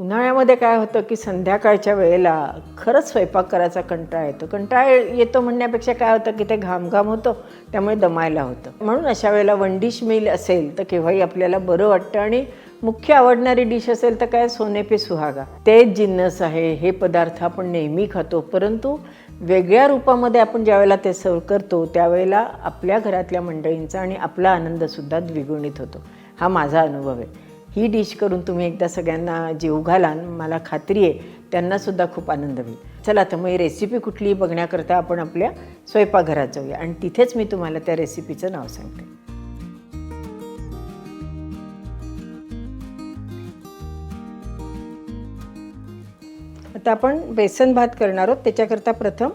उन्हाळ्यामध्ये काय होतं की संध्याकाळच्या वेळेला खरंच स्वयंपाक करायचा कंटाळा येतो. कंटाळा येतो म्हणण्यापेक्षा काय होतं की ते घामघाम होतं त्यामुळे दमायला होतं. म्हणून अशा वेळेला वन डिश मील असेल तर केव्हाही आपल्याला बरं वाटतं आणि मुख्य आवडणारी डिश असेल तर काय? सोने पे सुहागा. तेच जिन्नस आहे हे पदार्थ आपण नेहमी खातो परंतु वेगळ्या रूपामध्ये आपण ज्यावेळेला ते सर्व करतो त्यावेळेला आपल्या घरातल्या मंडळींचा आणि आपला आनंदसुद्धा द्विगुणित होतो. हा माझा अनुभव आहे. ही डिश करून तुम्ही एकदा सगळ्यांना जीव घालाल मला खात्री आहे त्यांनासुद्धा खूप आनंद होईल. चला तर मग ही रेसिपी कुठली बघण्याकरता आपण आपल्या स्वयंपाकघरात जाऊया. आणि तिथेच मी तुम्हाला त्या रेसिपीचं नाव सांगते. आता आपण बेसन भात करणार आहोत. त्याच्याकरता प्रथम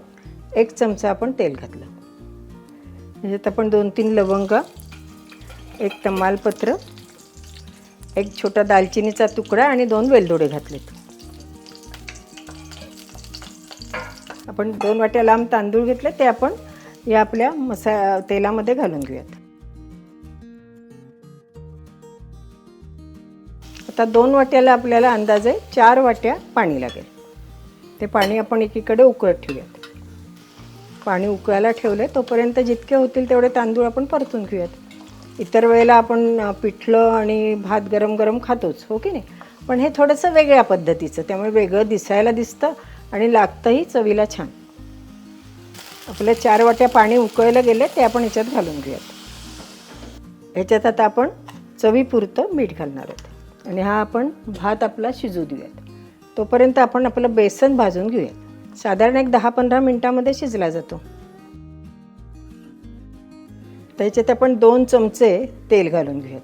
एक चमचा आपण तेल घातलं. म्हणजे आपण दोन तीन लवंग एक तमालपत्र एक छोटा दालचिनीचा तुकडा आणि दोन वेलदोडे घातलेत. आपण दोन वाट्या लांब तांदूळ घेतले ते आपण या आपल्या मसा तेलामध्ये घालून घेऊयात. आता दोन वाट्याला आपल्याला अंदाजे चार वाट्या पाणी लागेल. ते पाणी आपण एकीकडे उकळत ठेवूयात. पाणी उकळायला ठेवले तोपर्यंत जितके होतील तेवढे तांदूळ आपण परतून घेऊयात. इतर वेळेला आपण पिठलं आणि भात गरम गरम खातोच हो की नाही? पण हे थोडंसं वेगळ्या पद्धतीचं त्यामुळे वेगळं दिसायला दिसतं आणि लागतंही चवीला छान. आपल्या चार वाट्या पाणी उकळलं गेले ते आपण ह्याच्यात घालून घेऊयात. ह्याच्यात आता आपण चवीपुरतं मीठ घालणार आहोत. आणि हा आपण भात आपला शिजू देऊयात. तोपर्यंत आपण आपलं बेसन भाजून घेऊयात. साधारण एक दहा पंधरा मिनटामध्ये शिजला जातो. त्याच्यात आपण दोन चमचे तेल घालून घेऊयात.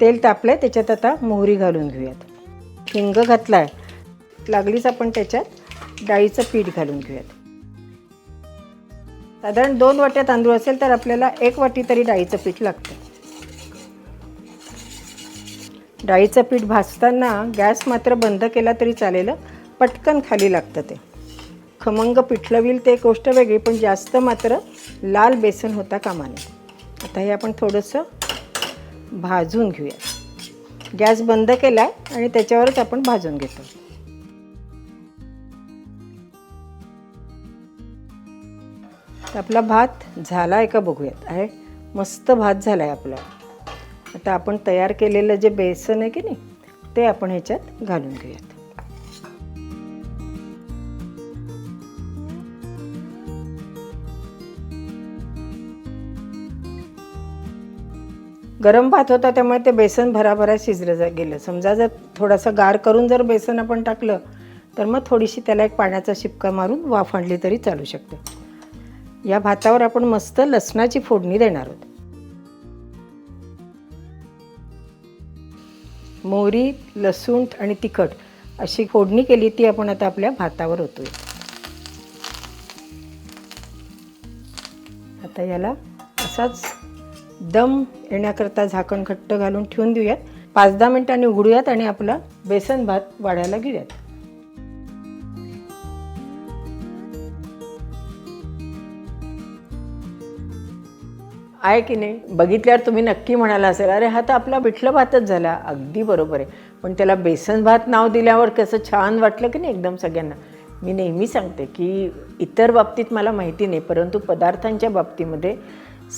तेल तापलंय त्याच्यात आता मोहरी घालून घेऊयात. हिंग घातलाय लागलीच आपण त्याच्यात डाळीचं पीठ घालून घेऊयात. साधारण दोन वाट्या तांदूळ असेल तर आपल्याला एक वाटी तरी डाळीचं पीठ लागतं. डाळीचं पीठ भाजताना गॅस मात्र बंद केला तरी चालेल पटकन खाली लागतं ते. खमंग पिठलं होईल ते गोष्ट वेगळी पण जास्त मात्र लाल बेसन होता कामाने. आता हे आपण थोडंसं भाजून घेऊया. गॅस बंद केला आहे आणि त्याच्यावरच आपण भाजून घेतो. आपला भात झाला आहे का बघूयात. आहे मस्त भात झाला आहे आपला. आता आपण तयार केलेलं जे बेसन आहे की नाही ते आपण ह्याच्यात घालून घेऊयात. गरम भात होता त्यामुळे ते बेसन भराभरा शिजलं जा गेलं. समजा जर थोडासा गार करून जर बेसन आपण टाकलं तर मग थोडीशी त्याला एक पाण्याचा शिपका मारून वाफ आणली तरी चालू शकते. या भातावर आपण मस्त लसणाची फोडणी देणार आहोत. मोहरी लसूण आणि तिखट अशी फोडणी केली ती आपण आता आपल्या भातावर होतोय आता याला असाच दम येण्याकरता झाकण घट्ट घालून ठेवून देऊयात. पाच दहा मिनिटांनी उघडूयात आणि आपला बेसन भात वाढायला घेऊयात. आहे की नाही? बघितल्यावर तुम्ही नक्की म्हणाला असेल अरे हा तर आपला पिठलं भातच झाला. अगदी बरोबर आहे. पण त्याला बेसन भात नाव दिल्यावर कसं छान वाटलं की नाही एकदम सगळ्यांना? मी नेहमी सांगते की इतर बाबतीत मला माहिती नाही परंतु पदार्थांच्या बाबतीमध्ये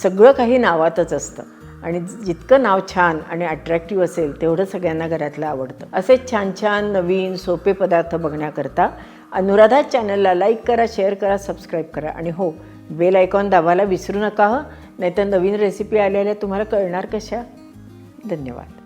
सगळं काही नावातच असतं. आणि जितकं नाव छान आणि अट्रॅक्टिव्ह असेल तेवढं सगळ्यांना घरातलं आवडतं. असेच छान छान नवीन सोपे पदार्थ बघण्याकरता अनुराधा चॅनलला लाईक करा शेअर करा सबस्क्राईब करा. आणि हो बेल आयकॉन दाबायला विसरू नका हं. नाहीतर नवीन रेसिपी आलेल्या तुम्हाला कळणार कशा? धन्यवाद.